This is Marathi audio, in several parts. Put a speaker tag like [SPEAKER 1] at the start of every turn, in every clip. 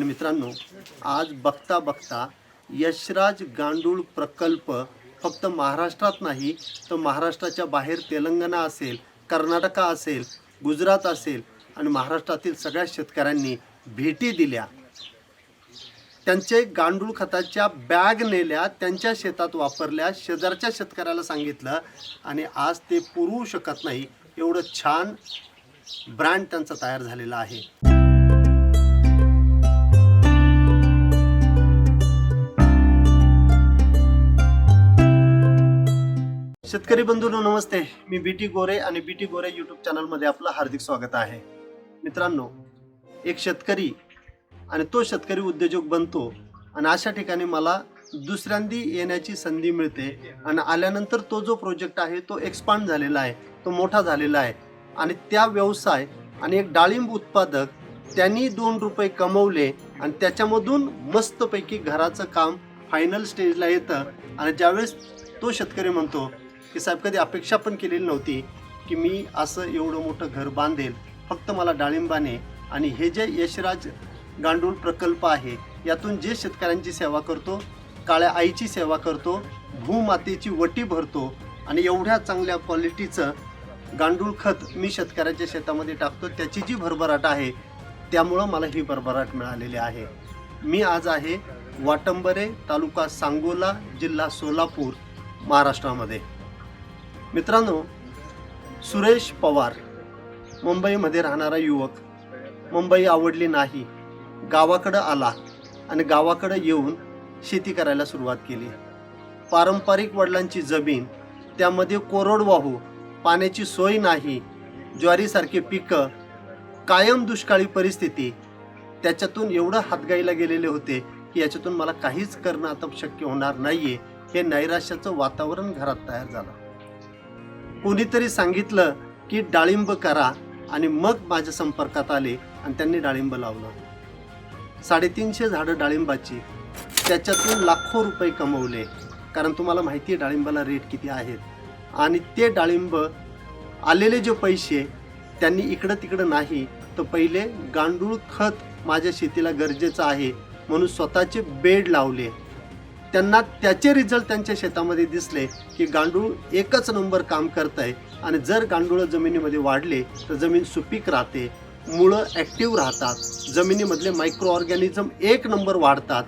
[SPEAKER 1] आणि मित्रांनो आज बघता बघता यशराज गांडूळ प्रकल्प फक्त महाराष्ट्रात नाही तर महाराष्ट्राच्या बाहेर तेलंगणा असेल कर्नाटका असेल गुजरात असेल आणि महाराष्ट्रातील सगळ्या शेतकऱ्यांनी भेटी दिल्या. त्यांचे गांडूळ खताच्या बॅग नेल्या त्यांच्या शेतात वापरल्या शेजारच्या शेतकऱ्याला सांगितलं आणि आज ते पुरवू शकत नाही. एवढं छान ब्रँड त्यांचा तयार झालेला आहे. शेतकरी बंधूंनो नमस्ते. मी बी टी गोरे आणि बी टी गोरे यूट्यूब चॅनलमध्ये आपलं हार्दिक स्वागत आहे. मित्रांनो एक शेतकरी आणि तो शेतकरी उद्योजक बनतो आणि अशा ठिकाणी मला दुसऱ्यांदी येण्याची संधी मिळते आणि आल्यानंतर तो जो प्रोजेक्ट आहे तो एक्सपांड झालेला आहे तो मोठा झालेला आहे. आणि त्या व्यवसाय आणि एक डाळिंब उत्पादक त्यांनी दोन रुपये कमवले आणि त्याच्यामधून मस्तपैकी घराचं काम फायनल स्टेजला येतं. आणि ज्यावेळेस तो शेतकरी म्हणतो की साहेब कधी अपेक्षा पण केलेली नव्हती की मी असं एवढं मोठं घर बांधेल फक्त मला डाळिंबाने. आणि हे जे यशराज गांडूळ प्रकल्प आहे यातून जे शेतकऱ्यांची सेवा करतो काळ्या आईची सेवा करतो भूमातेची वटी भरतो आणि एवढ्या चांगल्या क्वालिटीचं गांडूळ खत मी शेतकऱ्याच्या शेतामध्ये टाकतो त्याची जी भरभराट आहे त्यामुळं मला ही भरभराट मिळालेली आहे. मी आज आहे वाटंबरे तालुका सांगोला जिल्हा सोलापूर महाराष्ट्रामध्ये. मित्रांनो सुरेश पवार मुंबईमध्ये राहणारा युवक मुंबई आवडली नाही गावाकडं आला आणि गावाकडं येऊन शेती करायला सुरुवात केली. पारंपरिक वडिलांची जमीन त्यामध्ये कोरडवाहू पाण्याची सोय नाही ज्वारीसारखे पिकं कायम दुष्काळी परिस्थिती त्याच्यातून एवढं हातगाईला गेलेले होते की याच्यातून मला काहीच करणं आता शक्य होणार नाही आहे हे नैराश्याचं वातावरण घरात तयार झालं. कोणीतरी सांगितलं की डाळिंब करा आणि मग माझ्या संपर्कात आले आणि त्यांनी डाळिंब लावलं. साडेतीनशे झाडं डाळिंबाची. त्याच्यातून लाखो रुपये कमवले. कारण तुम्हाला माहिती आहे डाळिंबाला रेट किती आहेत. आणि ते डाळिंब आलेले जे पैसे त्यांनी इकडं तिकडं नाही तर पहिले गांडूळ खत माझ्या शेतीला गरजेचं आहे म्हणून स्वतःचे बेड लावले. त्यांना त्याचे रिझल्ट त्यांच्या शेतामध्ये दिसले की गांडूळ एकच नंबर काम करत आहे आणि जर गांडूळ जमिनीमध्ये वाढले तर जमीन सुपीक राहते मुळं ॲक्टिव्ह राहतात जमिनीमधले मायक्रो ऑर्गॅनिझम एक नंबर वाढतात.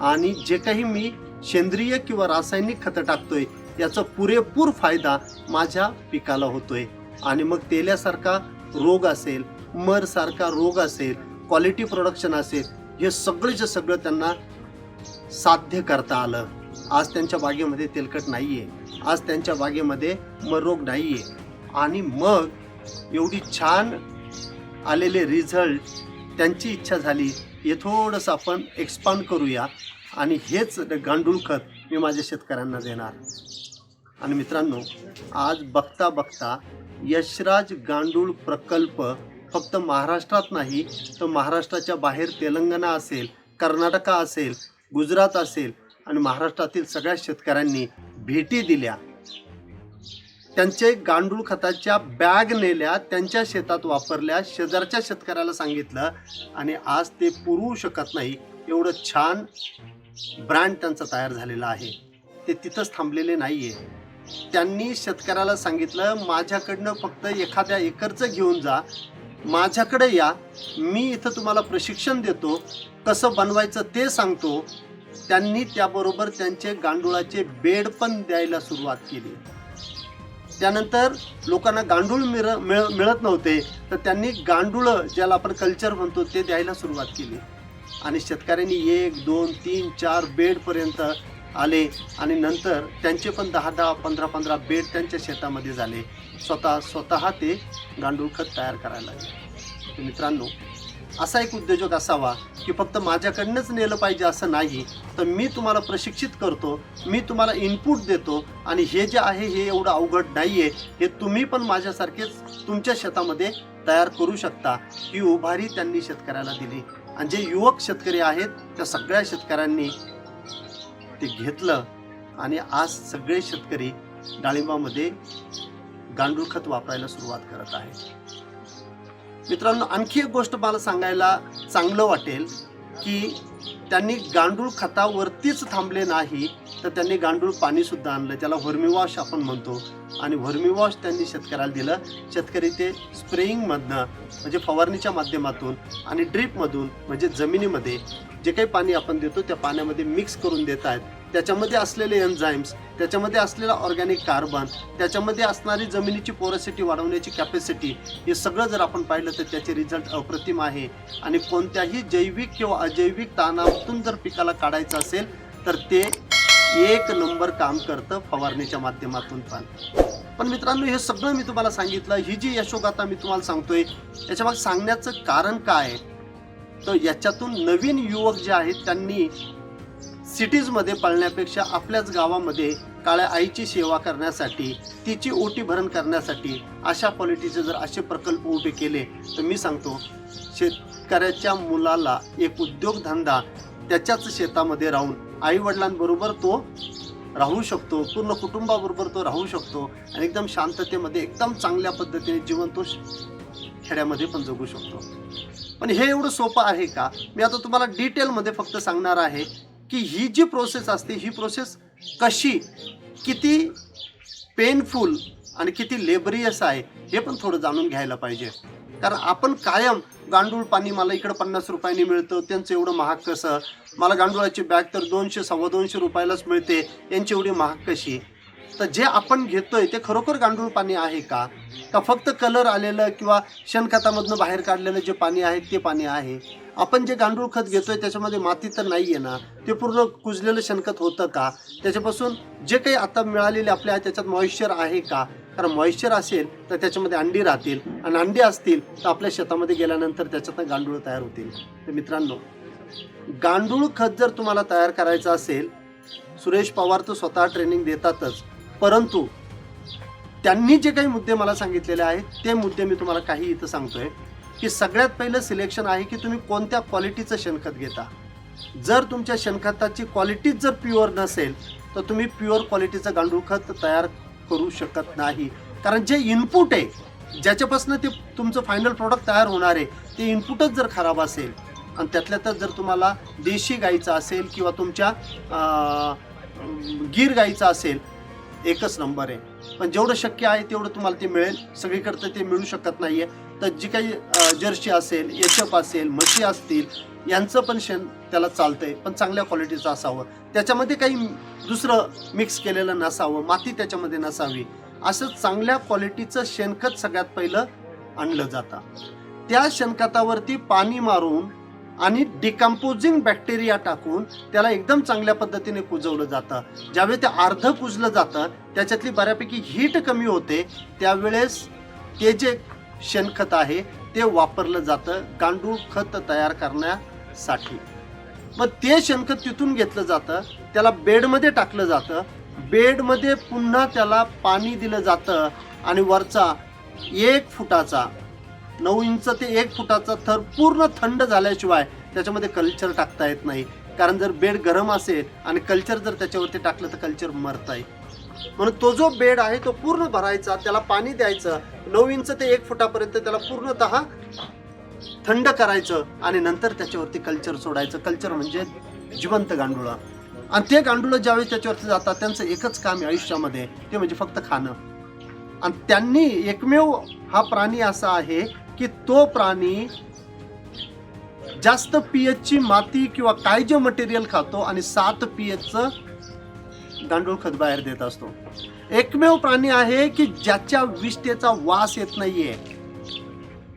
[SPEAKER 1] आणि जे काही मी सेंद्रिय किंवा रासायनिक खतं टाकतोय याचा पुरेपूर फायदा माझ्या पिकाला होतोय. आणि मग तेल्यासारखा रोग असेल मरसारखा रोग असेल क्वालिटी प्रोडक्शन असेल हे सगळेच्या सगळं त्यांना साध्य करता आलं. आज त्यांच्या बागेमध्ये तेलकट नाहीये. आज त्यांच्या बागेमध्ये मरोग नाहीये. आणि मग एवढी छान आलेले रिझल्ट त्यांची इच्छा झाली. हे थोडंसं आपण एक्सपांड करूया. आणि हेच गांडूळ खत मी माझ्या शेतकऱ्यांना देणार. आणि मित्रांनो आज बघता बघता यशराज गांडूळ प्रकल्प फक्त महाराष्ट्रात नाही तर महाराष्ट्राच्या बाहेर तेलंगणा असेल कर्नाटका असेल गुजरात असेल आणि महाराष्ट्रातील सगळ्या शेतकऱ्यांनी भेटी दिल्या. त्यांचे गांडूळ खताच्या बॅग नेल्या त्यांच्या शेतात वापरल्या शेजारच्या शेतकऱ्याला सांगितलं आणि आज ते पुरवू शकत नाही. एवढं छान ब्रँड त्यांचा तयार झालेला आहे. ते तिथंच थांबलेले नाही आहे त्यांनी शेतकऱ्याला सांगितलं माझ्याकडनं फक्त एखाद्या एकरचं घेऊन जा. माझ्याकडे या. मी इथं तुम्हाला प्रशिक्षण देतो. कसं बनवायचं ते सांगतो. त्यांनी त्याबरोबर त्यांचे गांडुळाचे बेड पण द्यायला सुरुवात केली. त्यानंतर लोकांना गांडूळ मिळ मिळ मिळत नव्हते तर त्यांनी गांडूळं ज्याला आपण कल्चर म्हणतो ते द्यायला सुरुवात केली. आणि शेतकऱ्यांनी एक दोन तीन चार बेडपर्यंत आले आणि नंतर त्यांचे पण दहा दहा पंधरा पंधरा बेड त्यांच्या शेतामध्ये झाले. स्वतः स्वतः ते गांडूळ खत तयार करायला लागले. मित्रांनो असा एक उद्योजक असावा की फक्त माझ्याकडनंच नेलं पाहिजे असं नाही तर मी तुम्हाला प्रशिक्षित करतो मी तुम्हाला इनपुट देतो आणि हे जे आहे हे एवढं अवघड नाही आहे हे तुम्ही पण माझ्यासारखेच तुमच्या शेतामध्ये तयार करू शकता. ही उभारी त्यांनी शेतकऱ्याला दिली. आणि जे युवक शेतकरी आहेत त्या सगळ्या शेतकऱ्यांनी ते घेतलं आणि आज सगळे शेतकरी डाळिंबामध्ये गांडूळ खत वापरायला सुरुवात करत आहेत. मित्रांनो आणखी एक गोष्ट मला सांगायला चांगलं वाटेल की त्यांनी गांडूळ खतावरतीच थांबले नाही तर त्यांनी गांडूळ पाणीसुद्धा आणलं त्याला व्हर्मिवॉश आपण म्हणतो. आणि व्हर्मिवॉश त्यांनी शेतकऱ्याला दिलं. शेतकरी ते स्प्रेईंगमधनं म्हणजे फवारणीच्या माध्यमातून आणि ड्रीपमधून म्हणजे जमिनीमध्ये जे काही पाणी आपण देतो त्या पाण्यामध्ये मिक्स करून देत आहेत. त्याच्यामध्ये असलेले एन्झाईम्स त्याच्यामध्ये असलेला ऑर्गॅनिक कार्बन त्याच्यामध्ये असणारी जमिनीची पोरसिटी वाढवण्याची कॅपॅसिटी हे सगळं जर आपण पाहिलं तर त्याचे रिझल्ट अप्रतिम आहे. आणि कोणत्याही जैविक किंवा अजैविक ताणातून जर पिकाला काढायचं असेल तर ते एक नंबर काम करतं फवारणीच्या माध्यमातून पण. पण मित्रांनो हे सगळं मी तुम्हाला सांगितलं. ही जी यशोगाथा मी तुम्हाला सांगतोय याच्यामाग सांगण्याचं कारण काय आहे? तर याच्यातून नवीन युवक जे आहेत त्यांनी सिटीजमध्ये पाळण्यापेक्षा आपल्याच गावामध्ये काळ्या आईची सेवा करण्यासाठी तिची ओटी भरण करण्यासाठी अशा क्वालिटीचे जर असे प्रकल्प उभे केले तर मी सांगतो शेतकऱ्याच्या मुलाला एक उद्योगधंदा त्याच्याच शेतामध्ये राहून आईवडिलांबरोबर तो राहू शकतो पूर्ण कुटुंबाबरोबर तो राहू शकतो आणि एकदम शांततेमध्ये एकदम चांगल्या पद्धतीने जीवन तो खेड्यामध्ये पण जगू शकतो. पण हे एवढं सोपं आहे का? मी आता तुम्हाला डिटेलमध्ये फक्त सांगणार आहे. की ही जी प्रोसेस असते ही प्रोसेस कशी किती पेनफुल आणि किती लेबरियस आहे हे पण थोडं जाणून घ्यायला पाहिजे. कारण आपण कायम गांडूळ पाणी मला इकडं पन्नास रुपयांनी मिळतं त्यांचं एवढं महाग कसं? मला गांडुळाची बॅग तर दोनशे सव्वा दोनशे रुपयालाच मिळते यांची एवढी महाग कशी? तर जे आपण घेतोय ते खरोखर गांडूळ पाणी आहे का? का फक्त कलर आलेलं किंवा शेणखतामधनं बाहेर काढलेलं जे पाणी आहे ते पाणी आहे? आपण जे गांडूळ खत घेतोय त्याच्यामध्ये माती तर नाही आहे ना? ते पूर्ण कुजलेलं शेणखत होतं का? त्याच्यापासून जे काही आता मिळालेले आपल्या त्याच्यात मॉइश्चर आहे का? कारण मॉइश्चर असेल तर त्याच्यामध्ये अंडी राहतील. आणि अंडी असतील तर आपल्या शेतामध्ये गेल्यानंतर त्याच्यातनं गांडूळ तयार होतील. तर मित्रांनो गांडूळ खत जर तुम्हाला तयार करायचं असेल सुरेश पवार तर स्वतः ट्रेनिंग देतातच. परंतु त्यांनी जे काही मुद्दे मला सांगितलेले आहेत ते मुद्दे मी तुम्हाला काही इथं सांगतोय की सगळ्यात पहिलं सिलेक्शन आहे की तुम्ही कोणत्या क्वालिटीचं शेणखत घेता. जर तुमच्या शेणखताची क्वालिटीच जर प्युअर नसेल तर तुम्ही प्युअर क्वालिटीचं गांडूळ खत तयार करू शकत नाही. कारण जे इनपुट आहे ज्याच्यापासून ते तुमचं फायनल प्रॉडक्ट तयार होणार आहे ते इनपुटच जर खराब असेल आणि त्यातल्या त्यात जर तुम्हाला देशी गाईचं असेल किंवा तुमच्या गीर गाईचं असेल एकच नंबर आहे. पण जेवढं शक्य आहे तेवढं तुम्हाला ते मिळेल. सगळीकडे ते मिळू शकत नाही आहे तर जी काही जर्सी असेल एचप असेल म्हशी असतील यांचं पण शेण त्याला चालतं आहे पण चांगल्या क्वालिटीचं असावं. त्याच्यामध्ये काही दुसरं मिक्स केलेलं नसावं. माती त्याच्यामध्ये नसावी. असं चांगल्या क्वालिटीचं शेणखत सगळ्यात पहिलं आणलं जातं. त्या शेणखतावरती पाणी मारून आणि डिकम्पोजिंग बॅक्टेरिया टाकून त्याला एकदम चांगल्या पद्धतीने कुजवलं जातं. ज्यावेळी ते अर्ध कुजलं जातं त्याच्यातली बऱ्यापैकी हीट कमी होते त्यावेळेस ते जे शेणखत आहे ते वापरलं जातं गांडूळ खत तयार करण्यासाठी. मग ते शेणखत तिथून घेतलं जातं त्याला बेडमध्ये टाकलं जातं. बेडमध्ये पुन्हा त्याला पाणी दिलं जातं आणि वरचा एक फुटाचा नऊ इंच ते एक फुटाचा थर पूर्ण थंड झाल्याशिवाय त्याच्यामध्ये कल्चर टाकता येत नाही. कारण जर बेड गरम असेल आणि कल्चर जर त्याच्यावरती टाकलं तर कल्चर मरत आहे म्हणून तो जो बेड आहे तो पूर्ण भरायचा त्याला पाणी द्यायचं नऊ इंच ते एक फुटापर्यंत त्याला पूर्णतः थंड करायचं आणि नंतर त्याच्यावरती कल्चर सोडायचं. कल्चर म्हणजे जिवंत गांडुळं. आणि ते गांडुळं ज्यावेळी त्याच्यावरती जातात त्यांचं एकच काम आहे आयुष्यामध्ये ते म्हणजे फक्त खाणं. आणि त्यांनी एकमेव हा प्राणी असा आहे की तो प्राणी जास्त पीएचची माती किंवा काय जे मटेरियल खातो आणि सात पीएचचं गांडूळ खत बाहेर देत असतो. एकमेव प्राणी आहे की ज्याच्या विष्ठेचा वास येत नाहीये.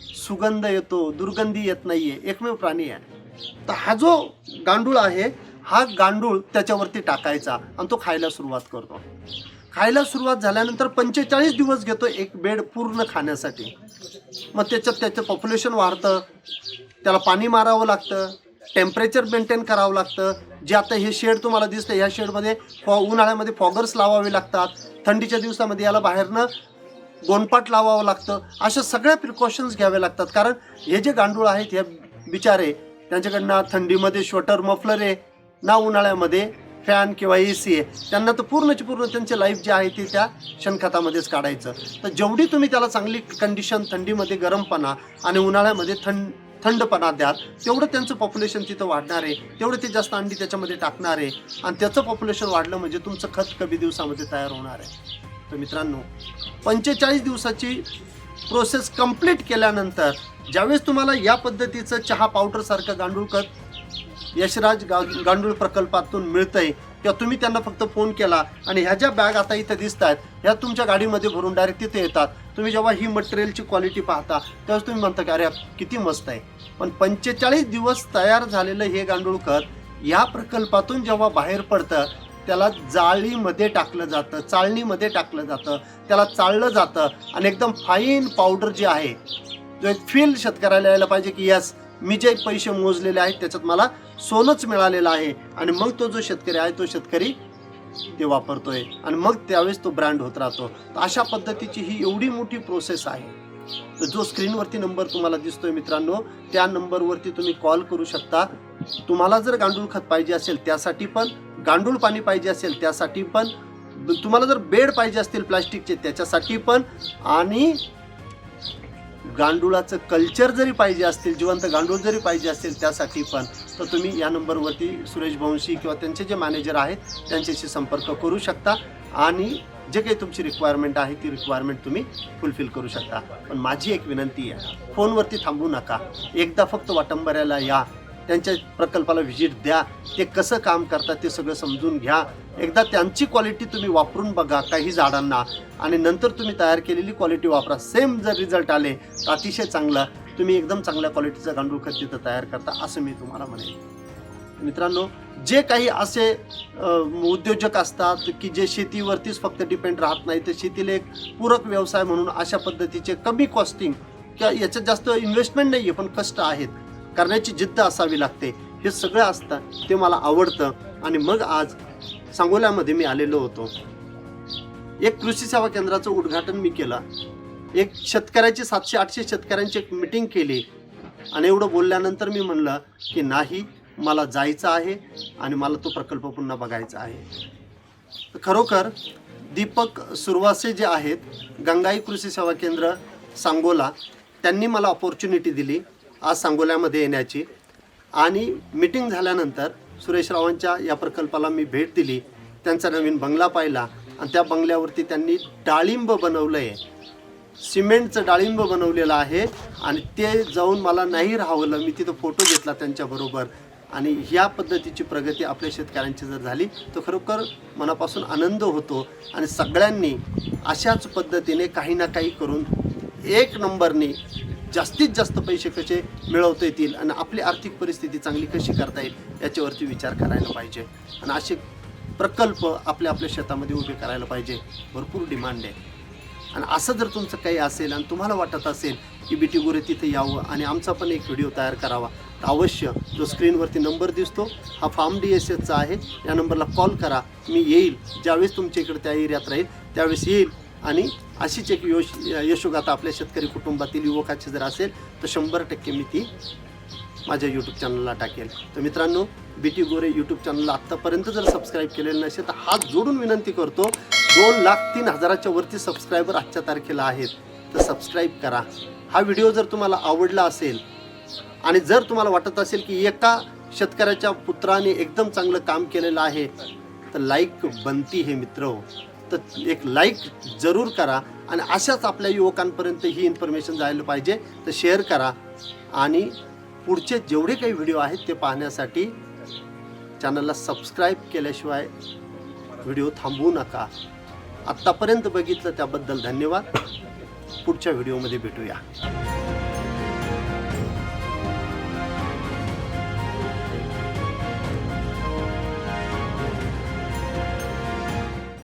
[SPEAKER 1] सुगंध येतो दुर्गंधी येत नाहीये. एकमेव प्राणी आहे. तर हा जो गांडूळ आहे हा गांडूळ त्याच्यावरती टाकायचा आणि तो खायला सुरुवात करतो. खायला सुरुवात झाल्यानंतर पंचेचाळीस दिवस घेतो एक बेड पूर्ण खाण्यासाठी. मग त्याच्यात त्याचं पॉप्युलेशन वाढतं. त्याला पाणी मारावं लागतं. टेम्परेचर मेंटेन करावं लागतं. जे आता हे शेड तुम्हाला दिसतं ह्या शेडमध्ये फॉ उन्हाळ्यामध्ये फॉगर्स लावावे लागतात. थंडीच्या दिवसामध्ये याला बाहेरनं गोंडपाट लावावं लागतं. अशा सगळ्या प्रिकॉशन्स घ्यावे लागतात. कारण हे जे गांडूळ आहेत हे बिचारे त्यांच्याकडनं थंडीमध्ये श्वेटर मफलर आहे. ना उन्हाळ्यामध्ये फॅन किंवा ए सी आहे त्यांना तर पूर्णची पूर्ण त्यांचे लाईफ जे आहे ते त्या शेणखतामध्येच काढायचं. तर जेवढी तुम्ही त्याला चांगली कंडिशन थंडीमध्ये गरमपणा आणि उन्हाळ्यामध्ये थंड थंडपणा द्याल तेवढं त्यांचं पॉप्युलेशन तिथं वाढणार आहे. तेवढं ते जास्त अंडी त्याच्यामध्ये टाकणार आहे. आणि त्याचं पॉप्युलेशन वाढलं म्हणजे तुमचं खत कमी दिवसामध्ये तयार होणार आहे. तर मित्रांनो पंचेचाळीस दिवसाची प्रोसेस कंप्लीट केल्यानंतर ज्यावेळेस तुम्हाला या पद्धतीचं चहा पावडरसारखं गांडूळ खत यशराज गा गांडूळ प्रकल्पातून मिळतंय. किंवा तुम्ही त्यांना फक्त फोन केला आणि ह्या ज्या बॅग आता इथं दिसत आहेत ह्या तुमच्या गाडीमध्ये भरून डायरेक्ट तिथे येतात. तुम्ही जेव्हा ही मटेरियलची क्वालिटी पाहता तेव्हाच तुम्ही म्हणता की अरे किती मस्त आहे. पण पंचेचाळीस दिवस तयार झालेलं हे गांडूळ खत या प्रकल्पातून जेव्हा बाहेर पडतं त्याला जाळीमध्ये टाकलं जातं चाळणीमध्ये टाकलं जातं त्याला चाळलं जातं आणि एकदम फाईन पावडर जे आहे जो एक फील शेतकऱ्याला यायला पाहिजे की यस मी जे पैसे मोजलेले आहेत त्याच्यात मला सोनंच मिळालेलं आहे. आणि मग तो जो शेतकरी आहे तो शेतकरी ते वापरतोय. आणि मग त्यावेळेस तो ब्रँड होत राहतो. तर अशा पद्धतीची ही एवढी मोठी प्रोसेस आहे. तर जो स्क्रीनवरती नंबर तुम्हाला दिसतोय मित्रांनो त्या नंबरवरती तुम्ही कॉल करू शकता. तुम्हाला जर गांडूळ खत पाहिजे असेल त्यासाठी पण गांडूळ पाणी पाहिजे असेल त्यासाठी पण तुम्हाला जर बेड पाहिजे असतील प्लास्टिकचे त्याच्यासाठी पण आणि गांडुळाचं कल्चर जरी पाहिजे असतील जिवंत गांडूळ जरी पाहिजे असतील त्यासाठी पण तर तुम्ही या नंबरवरती सुरेश भाऊंशी किंवा त्यांचे जे मॅनेजर आहेत त्यांच्याशी संपर्क करू शकता. आणि जे काही तुमची रिक्वायरमेंट आहे ती रिक्वायरमेंट तुम्ही फुलफिल करू शकता. पण माझी एक विनंती आहे फोनवरती थांबू नका. एकदा फक्त वाटंबऱ्याला या. त्यांच्या प्रकल्पाला व्हिजिट द्या. ते कसं काम करतात ते सगळं समजून घ्या. एकदा त्यांची क्वालिटी तुम्ही वापरून बघा काही झाडांना. आणि नंतर तुम्ही तयार केलेली क्वालिटी वापरा. सेम जर रिझल्ट आले तर अतिशय चांगला. तुम्ही एकदम चांगल्या क्वालिटीचं गांडूळ खत तिथं तयार करता असं मी तुम्हाला म्हणेन. मित्रांनो जे काही असे उद्योजक असतात की जे शेतीवरतीच फक्त डिपेंड राहत नाही तर शेतीला एक पूरक व्यवसाय म्हणून अशा पद्धतीचे कमी कॉस्टिंग किंवा याच्यात जास्त इन्व्हेस्टमेंट नाही आहे पण कष्ट आहेत. करण्याची जिद्द असावी लागते. हे सगळं असतं ते मला आवडतं आणि मग आज सांगोल्यामध्ये मी आलेलो होतो. एक कृषी सेवा केंद्राचं उद्घाटन मी केलं. एक शेतकऱ्याची सातशे आठशे शेतकऱ्यांची एक मिटिंग केली. आणि एवढं बोलल्यानंतर मी म्हणलं की नाही मला जायचं आहे आणि मला तो प्रकल्प पुन्हा बघायचा आहे. खरोखर दीपक सुरवासे जे आहेत गंगाई कृषी सेवा केंद्र सांगोला त्यांनी मला ऑपॉर्च्युनिटी दिली. आज सांगोल्यामध्ये येण्याची. आणि मिटिंग झाल्यानंतर सुरेश रावांच्या या प्रकल्पाला मी भेट दिली. त्यांचा नवीन बंगला पाहिला. आणि त्या बंगल्यावरती त्यांनी डाळिंब बनवलं आहे सिमेंटचं डाळिंब बनवलेलं आहे. आणि ते जाऊन मला नाही राहावलं. मी तिथं फोटो घेतला त्यांच्याबरोबर आणि ह्या पद्धतीची प्रगती आपल्या शेतकऱ्यांची जर झाली तर खरोखर मनापासून आनंद होतो. आणि सगळ्यांनी अशाच पद्धतीने काही ना काही करून एक नंबरने जास्तीत जास्त पैसे कसे मिळवता येतील आणि आपली आर्थिक परिस्थिती चांगली कशी करता येईल याच्यावरती विचार करायला पाहिजे. आणि असे प्रकल्प आपल्या आपल्या शेतामध्ये उभे करायला पाहिजे. भरपूर डिमांड आहे. आणि असं जर तुमचं काही असेल आणि तुम्हाला वाटत असेल की बीटी गोरे तिथे यावं आणि आमचा पण एक व्हिडिओ तयार करावा तर अवश्य जो स्क्रीनवरती नंबर दिसतो हा फार्म डी एस एसचा आहे. या नंबरला कॉल करा. मी येईल. ज्यावेळेस तुमच्या इकडे त्या एरियात राहील त्यावेळेस येईल आणि अशीच एक यश यशोगाथा आपल्या शेतकरी कुटुंबातील युवकाची जर असेल तर शंभर टक्के मी ती माझ्या यूट्यूब चॅनलला टाकेल. तर मित्रांनो बी टी गोरे यूट्यूब चॅनलला आत्तापर्यंत जर सबस्क्राईब केलेलं नसेल तर हात जोडून विनंती करतो दोन लाख तीन हजाराच्या वरती सबस्क्रायबर आजच्या तारखेला आहेत. तर सबस्क्राईब करा. हा व्हिडिओ जर तुम्हाला आवडला असेल आणि जर तुम्हाला वाटत असेल की एका शेतकऱ्याच्या पुत्राने एकदम चांगलं काम केलेलं आहे तर लाईक बनती हे मित्र हो. तर एक लाईक जरूर करा आणि अशाच आपल्या युवकांपर्यंत ही इन्फॉर्मेशन जायला पाहिजे. तर शेअर करा. आणि पुढचे जेवढे काही व्हिडिओ आहेत ते पाहण्यासाठी चॅनलला सबस्क्राईब केल्याशिवाय व्हिडिओ थांबवू नका. आत्तापर्यंत बघितलं त्याबद्दल धन्यवाद. पुढच्या व्हिडिओमध्ये भेटूया.